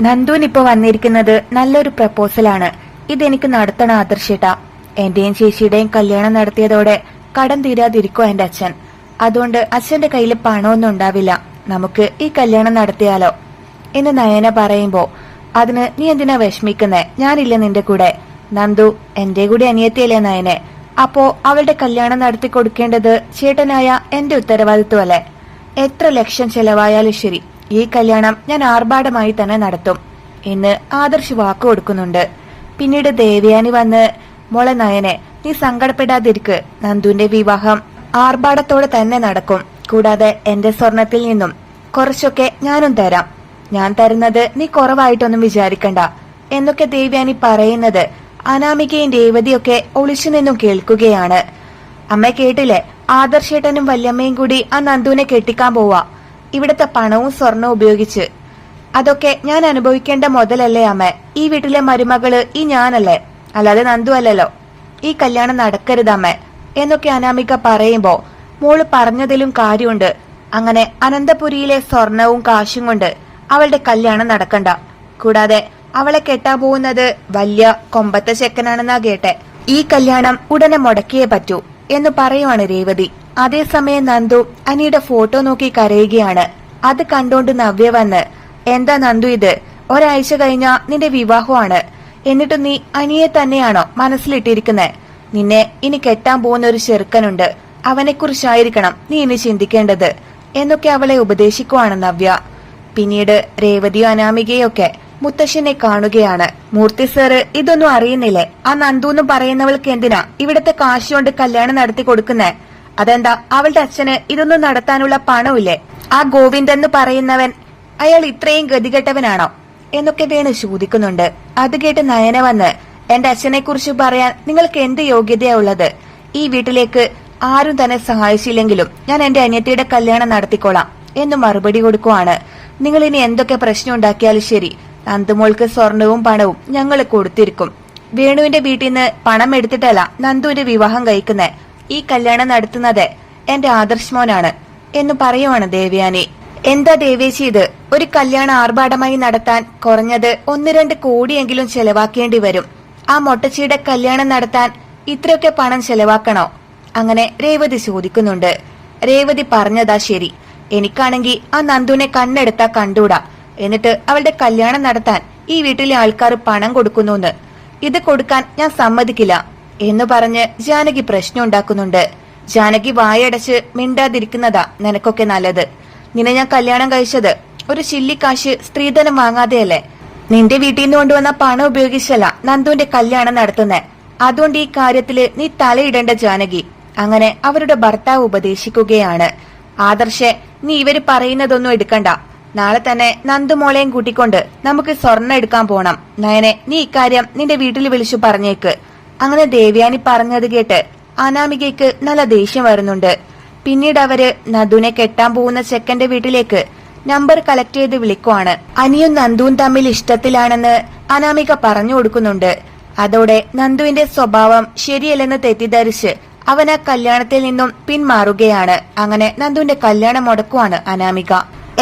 നന്ദുവിനിപ്പോ വന്നിരിക്കുന്നത് നല്ലൊരു പ്രപ്പോസലാണ്. ഇതെനിക്ക് നടത്തണം ആദർശേട്ടാ. എന്റെയും ചേച്ചിയുടെയും കല്യാണം നടത്തിയതോടെ കടം തീരാതിരിക്കോ എന്റെ അച്ഛൻ. അതുകൊണ്ട് അച്ഛന്റെ കയ്യിൽ പണമൊന്നും ഉണ്ടാവില്ല. നമുക്ക് ഈ കല്യാണം നടത്തിയാലോ? എന്ന് നയന പറയുമ്പോ അതിന് നീ എന്തിനാ വിഷമിക്കുന്നേ? ഞാനില്ല നിന്റെ കൂടെ? നന്ദു എന്റെ കൂടെ അനിയത്തിയല്ലേ നയനെ? അപ്പോ അവളുടെ കല്യാണം നടത്തി കൊടുക്കേണ്ടത് ചേട്ടനായ എന്റെ ഉത്തരവാദിത്വമല്ലേ? എത്ര ലക്ഷം ചെലവായാലും ശരി. ഈ കല്യാണം ഞാൻ ആർഭാടമായി തന്നെ നടത്തും. എന്ന് ആദർശ് വാക്കു കൊടുക്കുന്നുണ്ട്. പിന്നീട് ദേവയാനി വന്ന് മോളെ നയനെ നീ സങ്കടപ്പെടാതിരിക്ക്. നന്ദുവിന്റെ വിവാഹം ആർഭാടത്തോടെ തന്നെ നടക്കും. കൂടാതെ എന്റെ സ്വർണത്തിൽ നിന്നും കുറച്ചൊക്കെ ഞാനും തരാം. ഞാൻ തരുന്നത് നീ കുറവായിട്ടൊന്നും വിചാരിക്കണ്ട. എന്നൊക്കെ ദേവ്യാനി പറയുന്നത് അനാമികയും രേവതിയൊക്കെ ഒളിച്ചു നിന്നും കേൾക്കുകയാണ്. അമ്മ കേട്ടില്ലേ? ആദർശേട്ടനും വല്യമ്മയും കൂടി ആ നന്ദുവിനെ കെട്ടിക്കാൻ പോവാ. ഇവിടുത്തെ പണവും സ്വർണവും ഉപയോഗിച്ച്. അതൊക്കെ ഞാൻ അനുഭവിക്കേണ്ട മുതലല്ലേ അമ്മ. ഈ വീട്ടിലെ മരുമകൾ ഈ ഞാനല്ലേ. അല്ലാതെ നന്ദു അല്ലല്ലോ. ഈ കല്യാണം നടക്കരുത് അമ്മ. എന്നൊക്കെ അനാമിക പറയുമ്പോ മോൾ പറഞ്ഞതിലും കാര്യമുണ്ട്. അങ്ങനെ അനന്തപുരിയിലെ സ്വർണവും കാശും കൊണ്ട് അവളുടെ കല്യാണം നടക്കണ്ട. കൂടാതെ അവളെ കെട്ടാൻ പോകുന്നത് വലിയ കൊമ്പത്തെ ചെക്കനാണെന്നാ കേട്ടെ. ഈ കല്യാണം ഉടനെ മുടക്കിയേ പറ്റൂ എന്ന് പറയുവാണ് രേവതി. അതേസമയം നന്ദു അനിയുടെ ഫോട്ടോ നോക്കി കരയുകയാണ്. അത് കണ്ടോണ്ട് നവ്യ വന്ന് എന്താ നന്ദു ഇത്? ഒരാഴ്ച കഴിഞ്ഞ നിന്റെ വിവാഹമാണ്. എന്നിട്ട് നീ അനിയെ തന്നെയാണോ മനസ്സിലിട്ടിരിക്കുന്നെ? നിന്നെ ഇനി കെട്ടാൻ പോകുന്ന ഒരു ചെറുക്കനുണ്ട്. അവനെക്കുറിച്ചായിരിക്കണം നീ ഇനി ചിന്തിക്കേണ്ടത് എന്നൊക്കെ അവളെ ഉപദേശിക്കുവാണ് നവ്യ. പിന്നീട് രേവതിയോ അനാമികയൊക്കെ മുത്തശ്ശനെ കാണുകയാണ്. മൂർത്തി സാറ് ഇതൊന്നും അറിയുന്നില്ലേ? ആ നന്ദു എന്ന് പറയുന്നവൾക്ക് എന്തിനാ ഇവിടത്തെ കാശ് കൊണ്ട് കല്യാണം നടത്തി കൊടുക്കുന്നേ? അതെന്താ? അവളുടെ അച്ഛന് ഇതൊന്നും നടത്താനുള്ള പണമില്ലേ ആ ഗോവിന്ദൻ എന്ന് പറയുന്നവൻ അയാൾ ഇത്രയും ഗതികെട്ടവനാണോ? എന്നൊക്കെ വേണു ചോദിക്കുന്നുണ്ട്. അത് കേട്ട് നയന വന്ന് എന്റെ അച്ഛനെ കുറിച്ച് പറയാൻ നിങ്ങൾക്ക് എന്ത് യോഗ്യതയാ ഉള്ളത്? ഈ വീട്ടിലേക്ക് ആരും തന്നെ സഹായിച്ചില്ലെങ്കിലും ഞാൻ എന്റെ അനിയത്തിയുടെ കല്യാണം നടത്തിക്കോളാം എന്ന് മറുപടി കൊടുക്കുവാണ്. നിങ്ങൾ ഇനി എന്തൊക്കെ പ്രശ്നം ഉണ്ടാക്കിയാലും ശരി നന്ദുമോൾക്ക് സ്വർണവും പണവും ഞങ്ങൾ കൊടുത്തിരിക്കും. വേണുവിന്റെ വീട്ടിൽ നിന്ന് പണം എടുത്തിട്ടല്ല നന്ദുവിന്റെ വിവാഹം കഴിക്കുന്നേ. ഈ കല്യാണം നടത്തുന്നത് എന്റെ ആദർശ് എന്ന് പറയുവാണ് ദേവയാനി. എന്താ ദേവേശി ഇത്? ഒരു കല്യാണം ആർഭാടമായി നടത്താൻ കുറഞ്ഞത് ഒന്ന് രണ്ട് കോടിയെങ്കിലും ചെലവാക്കേണ്ടി വരും. ആ മൊട്ടച്ചിയുടെ കല്യാണം നടത്താൻ ഇത്രയൊക്കെ പണം ചെലവാക്കണോ? അങ്ങനെ രേവതി ചോദിക്കുന്നുണ്ട്. രേവതി പറഞ്ഞതാ ശരി. എനിക്കാണെങ്കിൽ ആ നന്ദുവിനെ കണ്ണെടുത്താ കണ്ടൂടാ എന്നിട്ട് അവളുടെ കല്യാണം നടത്താൻ ഈ വീട്ടിലെ ആൾക്കാർ പണം കൊടുക്കുന്നു ഇത് കൊടുക്കാൻ ഞാൻ സമ്മതിക്കില്ല. എന്ന് പറഞ്ഞ് ജാനകി പ്രശ്നം ഉണ്ടാക്കുന്നുണ്ട് ജാനകി വായടച്ച് മിണ്ടാതിരിക്കുന്നതാ നിനക്കൊക്കെ നല്ലത്. നിന്നെ ഞാൻ കല്യാണം കഴിച്ചത് ഒരു ചില്ലിക്കാശ് സ്ത്രീധനം വാങ്ങാതെയല്ലേ? നിന്റെ വീട്ടിൽ നിന്ന് കൊണ്ടുവന്ന പണം ഉപയോഗിച്ചല്ല നന്ദുവിന്റെ കല്യാണം നടത്തുന്നേ. അതുകൊണ്ട് ഈ കാര്യത്തിൽ നീ തലയിടേണ്ട ജാനകി. അങ്ങനെ അവരുടെ ഭർത്താവ് ഉപദേശിക്കുകയാണ്. ആദർശെ നീ ഇവർ പറയുന്നതൊന്നും എടുക്കണ്ട. നാളെ തന്നെ നന്ദുമോളെയും കൂട്ടിക്കൊണ്ട് നമുക്ക് സ്വർണം എടുക്കാൻ പോണം. നയനെ നീ ഇക്കാര്യം നിന്റെ വീട്ടിൽ വിളിച്ചു പറഞ്ഞേക്ക്. അങ്ങനെ ദേവ്യാനി പറഞ്ഞത് കേട്ട് അനാമികയ്ക്ക് നല്ല ദേഷ്യം വരുന്നുണ്ട്. പിന്നീട് അവർ നദുനെ കെട്ടാൻ പോകുന്ന ചെക്കന്റെ വീട്ടിലേക്ക് നമ്പർ കളക്ട് ചെയ്ത് വിളിക്കുവാണ്. അനിയും നന്ദുവും തമ്മിൽ ഇഷ്ടത്തിലാണെന്ന് അനാമിക പറഞ്ഞു കൊടുക്കുന്നുണ്ട്. അതോടെ നന്ദുവിന്റെ സ്വഭാവം ശരിയല്ലെന്ന് തെറ്റിദ്ധരിച്ച് അവൻ ആ കല്യാണത്തിൽ നിന്നും പിന്മാറുകയാണ്. അങ്ങനെ നന്ദുവിന്റെ കല്യാണം മുടക്കുവാണ് അനാമിക.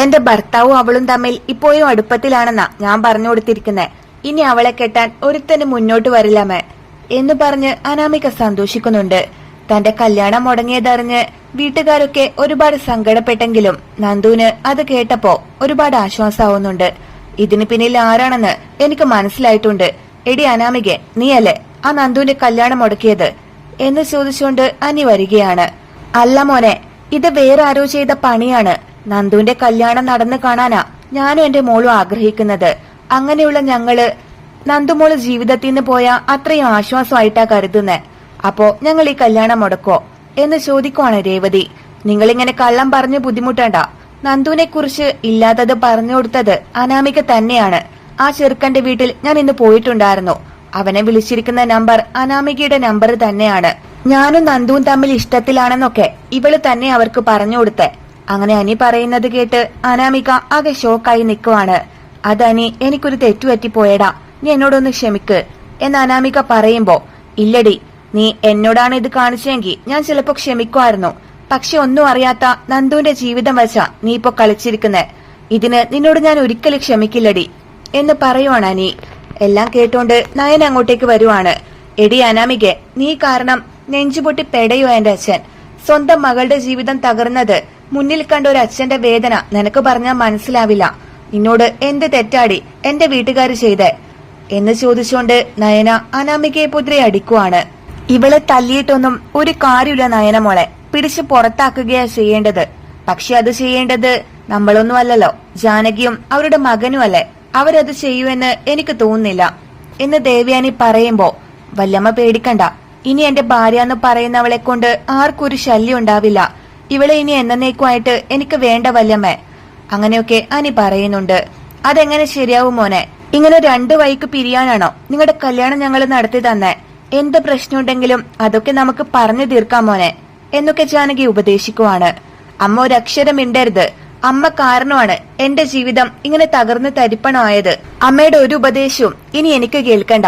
എന്റെ ഭർത്താവും അവളും തമ്മിൽ ഇപ്പോഴും അടുപ്പത്തിലാണെന്നാ ഞാൻ പറഞ്ഞു കൊടുത്തിരിക്കുന്നത് ഇനി അവളെ കെട്ടാൻ ഒരുത്തന് മുന്നോട്ട് വരില്ലമേ എന്ന് പറഞ്ഞ് അനാമിക സന്തോഷിക്കുന്നുണ്ട്. തന്റെ കല്യാണം മുടങ്ങിയതറിഞ്ഞ് വീട്ടുകാരൊക്കെ ഒരുപാട് സങ്കടപ്പെട്ടെങ്കിലും നന്ദുവിന് അത് കേട്ടപ്പോ ഒരുപാട് ആശ്വാസമാവുന്നുണ്ട് ഇതിന് പിന്നിൽ ആരാണെന്ന് എനിക്ക് മനസ്സിലായിട്ടുണ്ട്. എടി അനാമികെ നീയല്ലേ ആ നന്ദുവിന്റെ കല്യാണം മുടക്കിയത്? എന്ന് ചോദിച്ചുകൊണ്ട് അനി വരികയാണ്. അല്ല മോനെ ഇത് വേറെ ആരോ ചെയ്ത പണിയാണ്. നന്ദുവിന്റെ കല്യാണം നടന്നു കാണാനാ ഞാനും എന്റെ മോളും ആഗ്രഹിക്കുന്നത്. അങ്ങനെയുള്ള ഞങ്ങൾ നന്ദുമോൾ ജീവിതത്തിൽ നിന്ന് പോയ അത്രയും ആശ്വാസമായിട്ടാ കരുതുന്നേ. അപ്പോ ഞങ്ങൾ ഈ കല്യാണം മുടക്കോ? എന്ന് ചോദിക്കുവാണ് രേവതി. നിങ്ങളിങ്ങനെ കള്ളം പറഞ്ഞ് ബുദ്ധിമുട്ടണ്ട. നന്ദുവിനെ കുറിച്ച് ഇല്ലാത്തത് പറഞ്ഞു കൊടുത്തത് അനാമിക തന്നെയാണ്. ആ ചെറുക്കന്റെ വീട്ടിൽ ഞാൻ ഇന്ന് പോയിട്ടുണ്ടായിരുന്നു. അവനെ വിളിച്ചിരിക്കുന്ന നമ്പർ അനാമികയുടെ നമ്പർ തന്നെയാണ്. ഞാനും നന്ദുവും തമ്മിൽ ഇഷ്ടത്തിലാണെന്നൊക്കെ ഇവൾ തന്നെ അവർക്ക് പറഞ്ഞു കൊടുത്തേ. അങ്ങനെ അനി പറയുന്നത് കേട്ട് അനാമിക ആകെ ഷോക്കായി നിൽക്കുവാണ് അതനി എനിക്കൊരു തെറ്റുപറ്റിപ്പോയടാ. നീ എന്നോടൊന്ന് ക്ഷമിക്ക്. എന്ന് അനാമിക പറയുമ്പോ ഇല്ലടി നീ എന്നോടാണ് ഇത് കാണിച്ചെങ്കിൽ ഞാൻ ചിലപ്പോ ക്ഷമിക്കുമായിരുന്നു. പക്ഷെ ഒന്നും അറിയാത്ത നന്ദുവിന്റെ ജീവിതം വച്ചാ നീ ഇപ്പൊ കളിച്ചിരിക്കുന്നെ. ഇതിന് നിന്നോട് ഞാൻ ഒരിക്കലും ക്ഷമിക്കില്ലടി എന്ന് പറയുവാണ് അനി. എല്ലാം കേട്ടോണ്ട് നയൻ അങ്ങോട്ടേക്ക് വരുവാണ്. എടി അനാമികെ നീ കാരണം നെഞ്ചുപൊട്ടി പെടയോ എന്റെ അച്ഛൻ? സ്വന്തം മകളുടെ ജീവിതം തകർന്നത് മുന്നിൽ കണ്ട ഒരു അച്ഛന്റെ വേദന നിനക്ക് പറഞ്ഞാൽ മനസ്സിലാവില്ല. നിന്നോട് എന്ത് തെറ്റാടി എന്റെ വീട്ടുകാർ ചെയ്തേ? എന്ന് ചോദിച്ചുകൊണ്ട് നയന അനാമികയെ പുത്രി അടിക്കുവാണ്. ഇവളെ തല്ലിയിട്ടൊന്നും ഒരു കാര്യമില്ല നയന മോളെ. പിടിച്ച് പുറത്താക്കുകയാ ചെയ്യേണ്ടത്. പക്ഷെ അത് ചെയ്യേണ്ടത് നമ്മളൊന്നും അല്ലല്ലോ ജാനകിയും അവരുടെ മകനും അല്ലേ അവരത് ചെയ്യുമെന്ന് എനിക്ക് തോന്നുന്നില്ല. എന്ന് ദേവയാനി പറയുമ്പോ വല്ലമ്മ പേടിക്കണ്ട. ഇനി എന്റെ ഭാര്യ എന്ന് പറയുന്നവളെ കൊണ്ട് ആർക്കൊരു ശല്യം ഉണ്ടാവില്ല. ഇവളെ ഇനി എന്നേക്കുമായിട്ട് എനിക്ക് വേണ്ട വല്ലമ്മേ. അങ്ങനെയൊക്കെ അനി പറയുന്നുണ്ട്. അതെങ്ങനെ ശരിയാവും മോനെ? ഇങ്ങനെ രണ്ടു വൈക്ക് പിരിയാനാണോ? നിങ്ങളുടെ കല്യാണം ഞങ്ങൾ നടത്തി തന്നെ. എന്ത് പ്രശ്നമുണ്ടെങ്കിലും അതൊക്കെ നമുക്ക് പറഞ്ഞു തീർക്കാം മോനെ. എന്നൊക്കെ ജാനകി ഉപദേശിക്കുവാണ്. അമ്മ ഒരു അക്ഷരം മിണ്ടരുത്. അമ്മ കാരണമാണ് എന്റെ ജീവിതം ഇങ്ങനെ തകർന്ന് തരിപ്പണമായത്. അമ്മയുടെ ഒരു ഉപദേശവും ഇനി എനിക്ക് കേൾക്കണ്ട.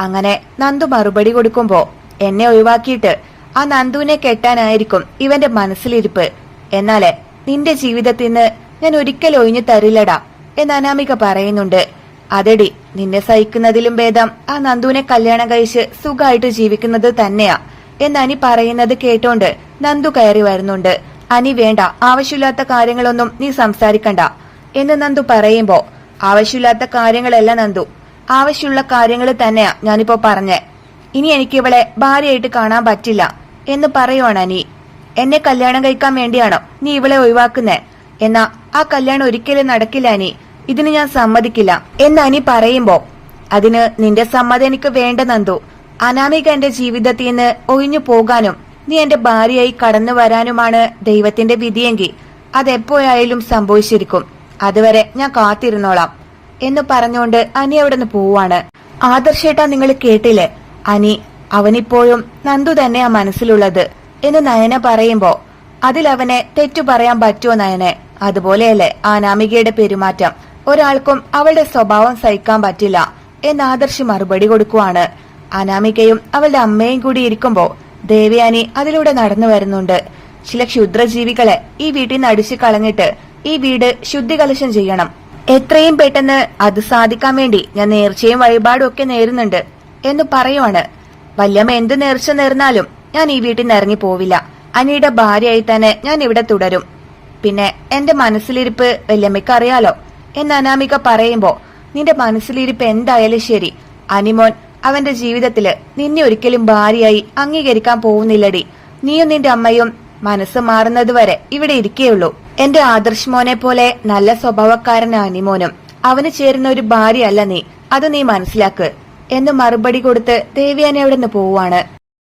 അങ്ങനെ നന്ദു മറുപടി കൊടുക്കുമ്പോ എന്നെ ഒഴിവാക്കിയിട്ട് ആ നന്ദുവിനെ കെട്ടാനായിരിക്കും ഇവന്റെ മനസ്സിലിരിപ്പ്. എന്നാലേ നിന്റെ ജീവിതത്തിൽ നിന്ന് ഞാൻ ഒരിക്കലും ഒഴിഞ്ഞു തരില്ലടാ എന്ന് അനാമിക പറയുന്നുണ്ട്. അതെടി നിന്നെ സഹിക്കുന്നതിലും ഭേദം. ആ നന്ദുവിനെ കല്യാണം കഴിച്ച് സുഖമായിട്ട് ജീവിക്കുന്നത് തന്നെയാ. എന്ന് അനി പറയുന്നത് കേട്ടോണ്ട് നന്ദു കയറി വരുന്നുണ്ട്. അനി വേണ്ട ആവശ്യമില്ലാത്ത കാര്യങ്ങളൊന്നും നീ സംസാരിക്കണ്ട എന്ന് നന്ദു പറയുമ്പോ ആവശ്യമില്ലാത്ത കാര്യങ്ങളല്ല നന്ദു. ആവശ്യമുള്ള കാര്യങ്ങൾ തന്നെയാ ഞാനിപ്പോ പറഞ്ഞേ. ഇനി എനിക്ക് ഇവളെ ഭാര്യയായിട്ട് കാണാൻ പറ്റില്ല എന്ന് പറയുവാണ് അനി. എന്നെ കല്യാണം കഴിക്കാൻ വേണ്ടിയാണോ നീ ഇവളെ ഒഴിവാക്കുന്നേ? എന്നാ ആ കല്യാണം ഒരിക്കലും നടക്കില്ല അനി. ഇതിന് ഞാൻ സമ്മതിക്കില്ല. എന്ന് അനി പറയുമ്പോ അതിന് നിന്റെ സമ്മതം എനിക്ക് വേണ്ട നന്ദു. അനാമിക എന്റെ ജീവിതത്തിൽ നിന്ന് ഒഴിഞ്ഞു പോകാനും നീ എന്റെ ഭാര്യയായി കടന്നു വരാനുമാണ് ദൈവത്തിന്റെ വിധിയെങ്കിൽ അതെപ്പോഴായാലും സംഭവിച്ചിരിക്കും. അതുവരെ ഞാൻ കാത്തിരുന്നോളാം. എന്ന് പറഞ്ഞുകൊണ്ട് അനി അവിടെ നിന്ന് പോവാണ്. ആദർശേട്ടാ നിങ്ങൾ കേട്ടില്ലേ? അനി അവനിപ്പോഴും നന്ദു തന്നെയാ മനസ്സിലുള്ളത്. എന്ന് നയന പറയുമ്പോ അതിലവനെ തെറ്റു പറയാൻ പറ്റുമോ നയനെ? അതുപോലെയല്ലേ ആനാമികയുടെ നാമികയുടെ പെരുമാറ്റം. ഒരാൾക്കും അവളുടെ സ്വഭാവം സഹിക്കാൻ പറ്റില്ല എന്ന് ആദർശി മറുപടി കൊടുക്കുവാണ്. അനാമികയും അവളുടെ അമ്മയും കൂടി ഇരിക്കുമ്പോ ദേവയാനി അതിലൂടെ നടന്നു വരുന്നുണ്ട്. ചില ക്ഷുദ്രജീവികളെ ഈ വീട്ടിൽ നിന്ന് അടിച്ചു കളഞ്ഞിട്ട് ഈ വീട് ശുദ്ധികലശം ചെയ്യണം. എത്രയും പെട്ടെന്ന് അത് സാധിക്കാൻ വേണ്ടി ഞാൻ നേർച്ചയും വഴിപാടും ഒക്കെ നേരുന്നുണ്ട് എന്ന് പറയുവാണ്. വല്യമ്മ എന്ത് നേർച്ച നേർന്നാലും ഞാൻ ഈ വീട്ടിൽ നിന്ന് ഇറങ്ങി പോവില്ല. അനിയുടെ ഭാര്യയായി തന്നെ ഞാൻ ഇവിടെ തുടരും. പിന്നെ എന്റെ മനസ്സിലിരിപ്പ് വല്യമ്മയ്ക്ക് അറിയാലോ. എന്ന് അനാമിക പറയുമ്പോ നിന്റെ മനസ്സിലിരിപ്പ് എന്തായാലും ശരി. അനിമോൻ അവന്റെ ജീവിതത്തിൽ നിന്നെ ഒരിക്കലും ഭാര്യയായി അംഗീകരിക്കാൻ പോകുന്നില്ലടി. നീയും നിന്റെ അമ്മയും മനസ്സ് മാറുന്നത് വരെ ഇവിടെ ഇരിക്കേയുള്ളൂ. എന്റെ ആദർശ് മോനെ പോലെ നല്ല സ്വഭാവക്കാരൻ അനിമോനും. അവന് ചേരുന്ന ഒരു ഭാര്യയല്ല നീ. അത് നീ മനസ്സിലാക്ക്. എന്ന് മറുപടി കൊടുത്ത് ദേവിയാനെ അവിടെ നിന്ന് പോവാണ്